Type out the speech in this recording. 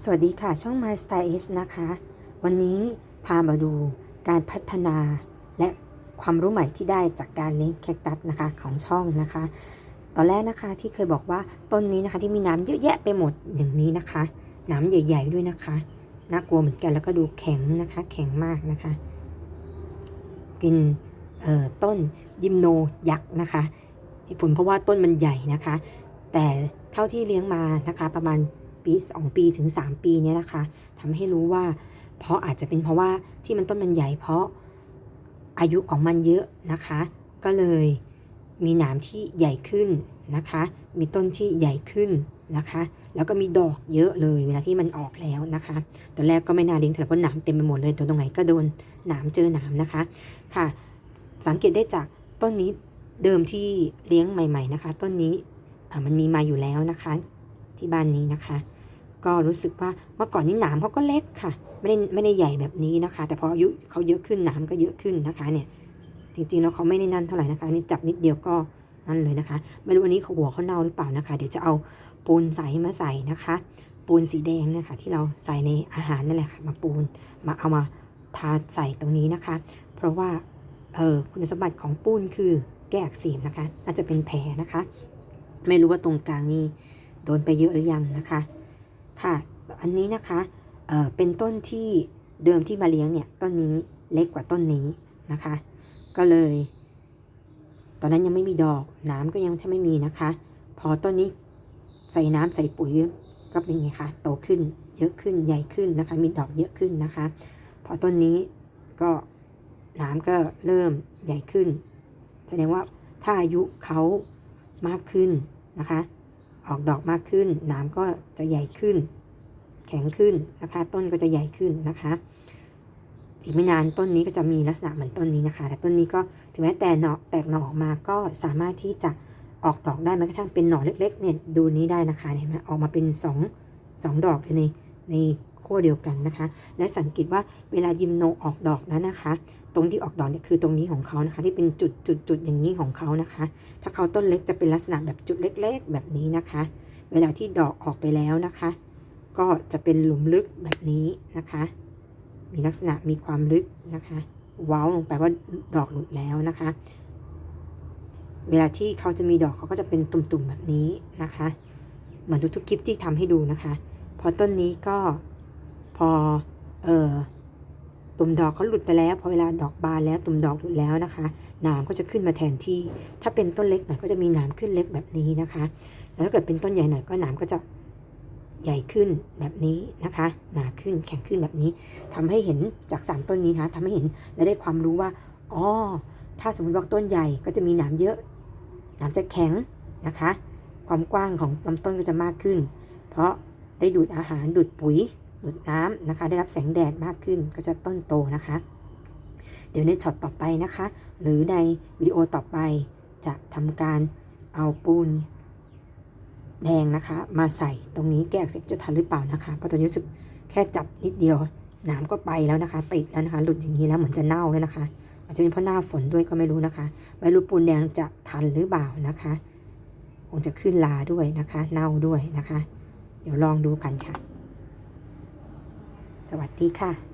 สวัสดีค่ะ ช่อง My Style H นะคะ วันนี้พามาดูการพัฒนาและความรู้ใหม่ที่ได้จากการเลี้ยงแคคตัสนะคะของช่องนะคะ ตอนแรกนะคะที่เคยบอกว่าต้นนี้นะคะที่มีน้ำเยอะแยะไปหมดอย่างนี้นะคะ น้ำใหญ่ ๆ ด้วยนะคะ น่ากลัวเหมือนกันแล้วก็ดูแข็งนะคะ แข็งมากนะคะ เป็นเอ่อต้นยิมโนยักษ์นะคะเหตุผลเพราะว่าต้นมันใหญ่นะคะ แต่เท่าที่เลี้ยงมานะคะประมาณ ปี2ปีถึง 3 ปีเนี่ยนะคะทำให้รู้ว่า เพราะอาจจะเป็นเพราะว่าที่มันต้นมันใหญ่เพราะอายุของมันเยอะนะคะ ก็เลยมีหนามที่ใหญ่ขึ้นนะคะ มีต้นที่ใหญ่ขึ้นนะคะ แล้วก็มีดอกเยอะเลยเวลาที่มันออกแล้วนะคะ ตอนแรกก็ไม่น่าเลี้ยงแต่เพราหนามเต็มไปหมดเลยตัวตรงไหนก็โดนหนามเจอหนามนะคะ ค่ะ สังเกตได้จากต้นนี้เดิมที่เลี้ยงใหม่ ๆ นะคะ ต้นนี้มันมีมาอยู่แล้วนะคะ ที่บ้านนี้นะคะ ก็รู้สึกว่าเมื่อก่อนนี้หนามเขาก็เล็กค่ะ ไม่ได้ไม่ได้ใหญ่แบบนี้นะคะ แต่พออายุเขาเยอะขึ้นหนามก็เยอะขึ้นนะคะเนี่ย จริงๆแล้วเขาไม่ได้นั่นเท่าไหร่นะคะนี่จับนิดเดียวก็นั่นเลยนะคะ ไม่รู้วันนี้เขาหัวเขาเน่าหรือเปล่านะคะ เดี๋ยวจะเอาปูนใสมาใส่นะคะ ปูนสีแดงนะคะที่เราใส่ในอาหารนั่นแหละค่ะ มาปูนมาเอามาทาใส่ตรงนี้นะคะ เพราะว่าเออคุณสมบัติของปูนคือแก้อักเสบนะคะน่าจะเป็นแผลนะคะ ไม่รู้ว่าตรงกลางนี่ โดนไปเยอะหรือยังนะคะ ค่ะอันนี้นะคะเเป็นต้นที่เดิมที่มาเลี้ยงเนี่ยต้นนี้เล็กกว่าต้นนี้นะคะ ก็เลย ตอนนั้นยังไม่มีดอกน้ำก็ยังแทบไม่มีนะคะ พอต้นนี้ใส่น้ำใส่ปุ๋ยก็เป็นไงคะโตขึ้นเยอะขึ้นใหญ่ขึ้นนะคะ มีดอกเยอะขึ้นนะคะ พอต้นนี้ก็น้ำก็เริ่มใหญ่ขึ้น แสดงว่าถ้าอายุเขามากขึ้นนะคะ ออกดอกมากขึ้นหน้ำก็จะใหญ่ขึ้น แข็งขึ้นนะคะ ต้นก็จะใหญ่ขึ้นนะคะ อีกไม่นานต้นนี้ก็จะมีลักษณะเหมือนต้นนี้นะคะ แต่ต้นนี้ก็ถึงแม้แต่หน่อแตกหน่อออกมาก็สามารถที่จะออกดอกได้แม้กระทั่งเป็นหน่อเล็กๆเนี่ยดูนี้ได้นะคะเห็นไหมออกมาเป็นสองสองดอกเลยในใน ขั้วเดียวกันนะคะ และสังเกตว่าเวลายิมโนออกดอกนั้นนะคะ ตรงที่ออกดอกเนี่ยคือตรงนี้ของเขานะคะ ที่เป็นจุดจุดจุดอย่างนี้ของเขานะคะ ถ้าเขาต้นเล็กจะเป็นลักษณะแบบจุดเล็ก ๆ แบบนี้นะคะ เวลาที่ดอกออกไปแล้วนะคะ ก็จะเป็นหลุมลึกแบบนี้นะคะ มีลักษณะมีความลึกนะคะเว้าลงไปว่าดอกหลุดแล้วนะคะ เวลาที่เขาจะมีดอกเขาก็จะเป็นตุ่มๆแบบนี้นะคะ เหมือนทุกๆคลิปที่ทำให้ดูนะคะ พอต้นนี้ก็ อเออตุ่มดอกเขาหลุดไปแล้ว พอเวลาดอกบานแล้วตุ่มดอกหลุดแล้วนะคะ หนามก็จะขึ้นมาแทนที่ ถ้าเป็นต้นเล็กหน่อยก็จะมีหนามขึ้นเล็กแบบนี้นะคะ แล้วถ้าเกิดเป็นต้นใหญ่หน่อยก็หนามก็จะใหญ่ขึ้นแบบนี้นะคะหนาขึ้นแข็งขึ้นแบบนี้ทำให้เห็นจากสามต้นนี้นะคะทำให้เห็นและได้ความรู้ว่าอ๋อถ้าสมมติว่าต้นใหญ่ก็จะมีหนามเยอะหนามจะแข็งนะคะ ความกว้างของลำต้นก็จะมากขึ้น เพราะได้ดูดอาหารดูดปุ๋ย ดูดน้ำนะคะ ได้รับแสงแดดมากขึ้นก็จะต้นโตนะคะ เดี๋ยวในช็อตต่อไปนะคะ หรือในวิดีโอต่อไปจะทำการเอาปูนแดงนะคะ มาใส่ตรงนี้แก้อักเสบจะทันหรือเปล่านะคะเพราะตอนนี้รู้สึกแค่จับนิดเดียวหนามก็ไปแล้วนะคะ ติดแล้วนะคะ หลุดอย่างนี้แล้วเหมือนจะเน่าแล้วนะคะอาจจะเป็นเพราะหน้าฝนด้วยก็ไม่รู้นะคะไม่รู้ปูนแดงจะทันหรือเปล่านะคะคงจะขึ้นลาด้วยนะคะ เน่าด้วยนะคะ เดี๋ยวลองดูกันค่ะ วัสดีค่ะ